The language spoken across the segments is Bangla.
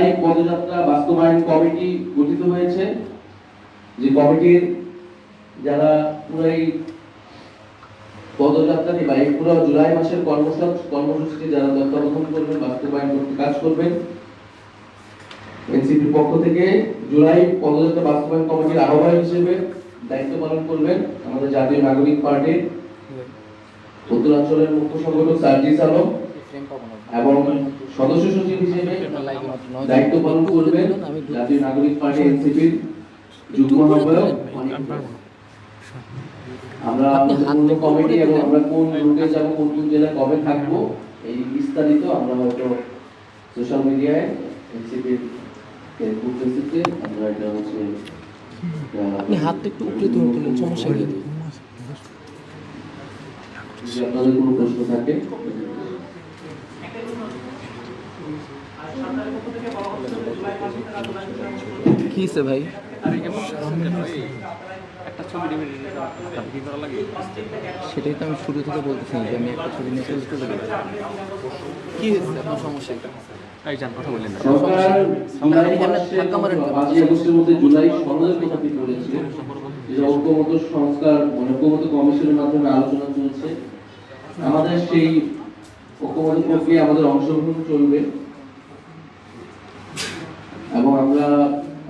এই পদযাত্রা বাস্তবায়ন কমিটি গঠিত হয়েছে যে কমিটির যারা পুরো এই পদযাত্রাটি বা এই পুরো জুলাই মাসের কর্মসূচি কর্মসূচিটি যারা তত্ত্বাবধান করবেন বাস্তবায়ন করতে কাজ করবেন এনসিপির পক্ষ থেকে জুলাই পদযাত্রা বাস্তবায়ন কমিটির আহ্বায়ক হিসেবে দায়িত্ব পালন করবেন আমাদের জাতীয় নাগরিক পার্টির উত্তরাঞ্চলের মুখ্য সংগঠক সার্জিস আলম। এবং সদস্য সচিব হিসেবে দায়িত্ব পালন করবেন জাতীয় নাগরিক পার্টি এনসিপির যুগ্ম আহ্বায়ক আমরা আমাদের কমিটি এবং আমরা কোন রুটে যাব কোন কোন জেলায় কবে থাকব এই বিস্তারিত আমরা হয়তো সোশ্যাল মিডিয়ায় এনসিপির ফেসবুক পেজে আমরা এটা হচ্ছে আপনি হাতটা একটু উপরে তুলে তুলেন সমস্যা যদি আপনাদের কোনো প্রশ্ন থাকে কি হয়েছে ভাই? সেটাই তো আমি শুরু থেকে বলতেছি যে আমি একটা ছবি নিয়ে চলে চলে গেছি কি হয়েছে আপনার সমস্যা সংস্কার কমিশনের মাধ্যমে আলোচনা চলছে। আমাদের সেই ঐক্যমত প্রক্রিয়া আমাদের অংশগ্রহণ চলবে এবং আমরা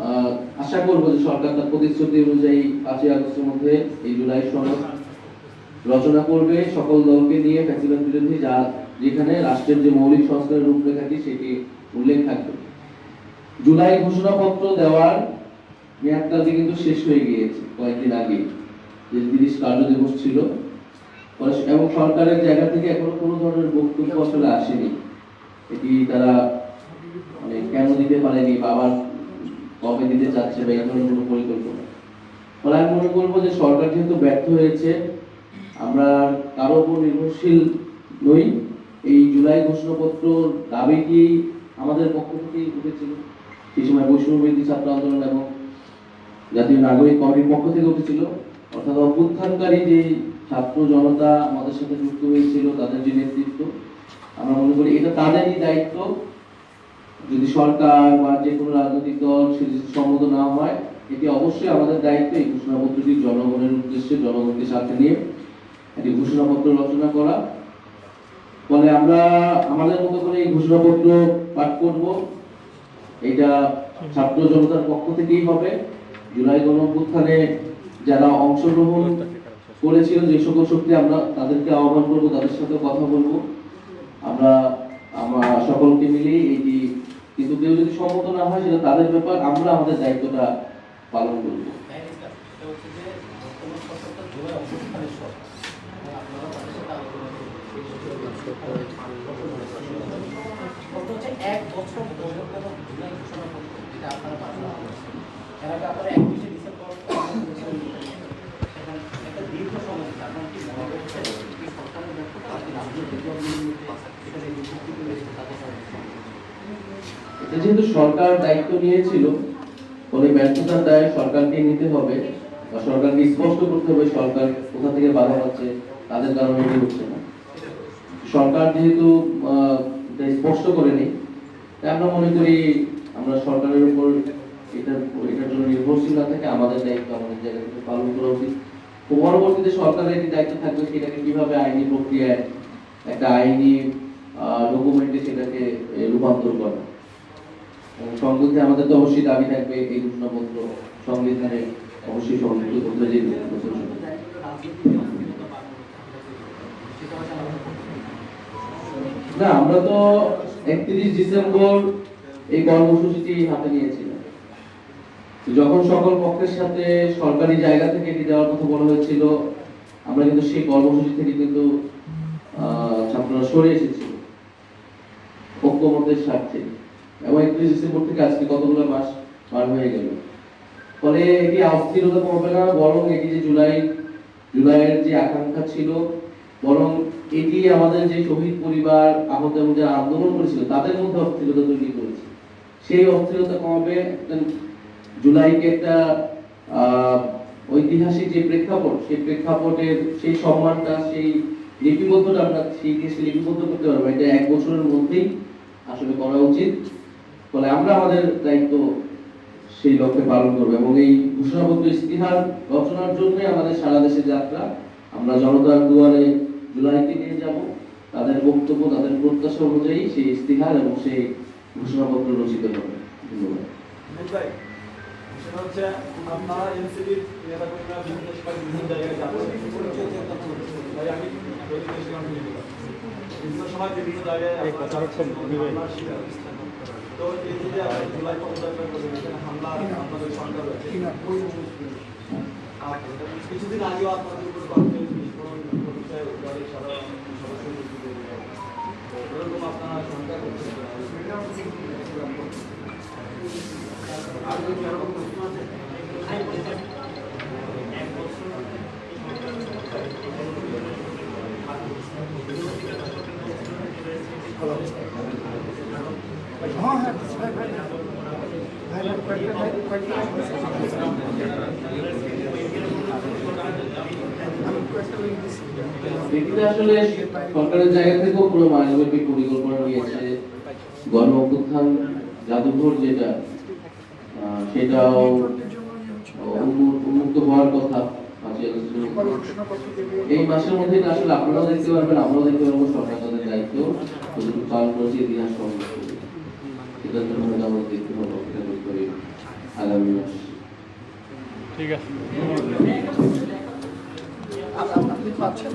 আহ, আশা করব যে সরকার তার প্রতিশ্রুতি অনুযায়ী পাঁচই আগস্টের মধ্যে এই জুলাই সনদ রচনা করবে সকল দলকে নিয়ে ফ্যাসিবাদ বিরোধী যা যেখানে রাষ্ট্রের যে মৌলিক সংস্কারের রূপরেখাটি সেটি উল্লেখ থাকবে। জুলাই ঘোষণাপত্র দেওয়ার মেয়াদকালটি কিন্তু শেষ হয়ে গিয়েছে কয়েকদিন আগে, যে তিরিশ কার্য দিবস ছিল। এবং সরকারের জায়গা থেকে এখনও কোনো ধরনের বক্তব্য আসলে আসেনি। এটি তারা মানে কেন দিতে পারেনি বা আবার কবে দিতে চাচ্ছে বা এই ধরনের কোনো পরিকল্পনা? ফলে আমি মনে করব যে সরকার যেহেতু ব্যর্থ হয়েছে, আমরা কারও উপর নির্ভরশীল নই। এই জুলাই ঘোষণাপত্র দাবিটি আমাদের পক্ষ থেকেই উঠেছিল? সেই সময় বিরোধী ছাত্র আন্দোলন এবং জাতীয় নাগরিক কমিটির পক্ষ থেকে উঠেছিল। অর্থাৎ অভ্যুত্থানকারী যে ছাত্র জনতা আমাদের সাথে যুক্ত হয়েছিল, তাদের যে নেতৃত্ব, আমরা মনে করি এটা তাদেরই দায়িত্ব। যদি সরকার বা যে কোনো রাজনৈতিক দল সে যদি সম্মত না হয়, এটি অবশ্যই আমাদের দায়িত্ব এই ঘোষণাপত্রটি জনগণের উদ্দেশ্যে, জনগণকে সাথে নিয়ে একটি ঘোষণাপত্র রচনা করা। ফলে আমরা আমাদের মতো করে এই ঘোষণাপত্র পাঠ করব। এটা ছাত্র জনতার পক্ষ থেকেই হবে। জুলাই গণঅভ্যুত্থানে যারা অংশগ্রহণ করেছিল, যে সকল শক্তি আমরা তাদেরকে আহ্বান করব, তাদের সাথে কথা বলব। আমরা আমরা সকলকে মিলে এটি কিন্তু কেউ যদি সম্মত না হয়, সেটা তাদের ব্যাপার, আমরা আমাদের দায়িত্বটা পালন করব। এক বছর আপনারা পাঠানো হয়েছে এর আগে আপনারা একত্রিশে ডিসেম্বর সেখানে একটা দীর্ঘ সময় ছিল। আপনারা কি মনে করছেন এই সরকারের ব্যর্থতা নাকি রাজনৈতিক দলগুলোর এখানে যে যুক্তি রয়েছে তাদের সমস্যা? এটা যেহেতু সরকার দায়িত্ব নিয়েছিল, ফলে ব্যর্থতার দায় সরকারকে নিতে হবে বা সরকারকে স্পষ্ট করতে হবে সরকার কোথা থেকে বাধা পাচ্ছে, তাদের কারণে এটি হচ্ছে না। সরকার যেহেতু স্পষ্ট করেনি, তাই আমরা মনে করি আমরা সরকারের উপর এটা, এটার জন্য নির্ভরশীল না থেকে আমাদের দায়িত্ব আমাদের জায়গা থেকে পালন করা উচিত। পরবর্তীতে সরকারের একটি দায়িত্ব থাকবে, সেটাকে কীভাবে আইনি প্রক্রিয়ায়, একটা আইনি ডকুমেন্টে সেটাকে এ, রূপান্তর করা সংবিধানে আমাদের তো অবশ্যই দাবি থাকবে এই ঘোষণাপত্র সংবিধানে অবশ্যই সংযুক্ত। না, আমরা তো একত্রিশ ডিসেম্বর এই কর্মসূচিটি হাতে নিয়েছিলাম যখন সকল পক্ষের সাথে সরকারি জায়গা থেকে এটি দেওয়ার কথা বলা হয়েছিল, আমরা কিন্তু সেই কর্মসূচি থেকে কিন্তু ছাত্ররা সরে এসেছিল, ঐক্যমতের স্বার্থে এবং একত্রিশ ডিসেম্বর থেকে আজকে কতগুলো মাস পার হয়ে গেল। ফলে এটি অস্থিরতা কমবে না, বরং এটি যে জুলাই, জুলাইয়ের যে আকাঙ্ক্ষা ছিল, বরং এটি আমাদের যে শহীদ পরিবার আহত এবং যারা আন্দোলন করেছিল, তাদের মধ্যে অস্থিরতা তৈরি করেছে। সেই অস্থিরতা কমাবে জুলাইকে একটা ঐতিহাসিক যে প্রেক্ষাপট, সেই প্রেক্ষাপটের সেই সম্মানটা, সেই লিপিবদ্ধটা আমরা সেই লিপিবদ্ধ করতে পারব এটা এক বছরের মধ্যেই আসলে করা উচিত। ফলে আমরা আমাদের দায়িত্ব সেই লক্ষ্যে পালন করব এবং এই ঘোষণাপত্র ইস্তিহার রচনার জন্য আমাদের সারা দেশে যাত্রা আমরা জনতার দুয়ারে জুলাইকে নিয়ে যাব। তাদের বক্তব্য তাদের প্রত্যাশা অনুযায়ী সেই ইস্তিহার এবং সেই ঘোষণাপত্র রচিত হবে। ধন্যবাদ। বিভিন্ন সময় বিভিন্ন জায়গায় তো এই যে জুলাই পদযাত্রা করবেন এখানে হামলা আপনাদের সরকার রয়েছে আর কিছুদিন আগেও আপনাদের উপর ককটেল বিস্ফোরণ ঘটেছে দলের সাধারণ সদস্য উপস্থিত তো এরকম আপনারা সরকার করছেন সেটাও উন্মুক্ত হওয়ার কথা এই মাসের মধ্যে আসলে আপনারাও দেখতে পারবেন, আমরাও দেখতে পারব, সরকার তাদের দায়িত্ব। পালন করেছে ইতিহাস সংরক্ষণ। সেটার জন্য দেখতে হবে অপেক্ষা করতে হবে আগামী মাস ঠিক আছে। আপনি পাচ্ছেন?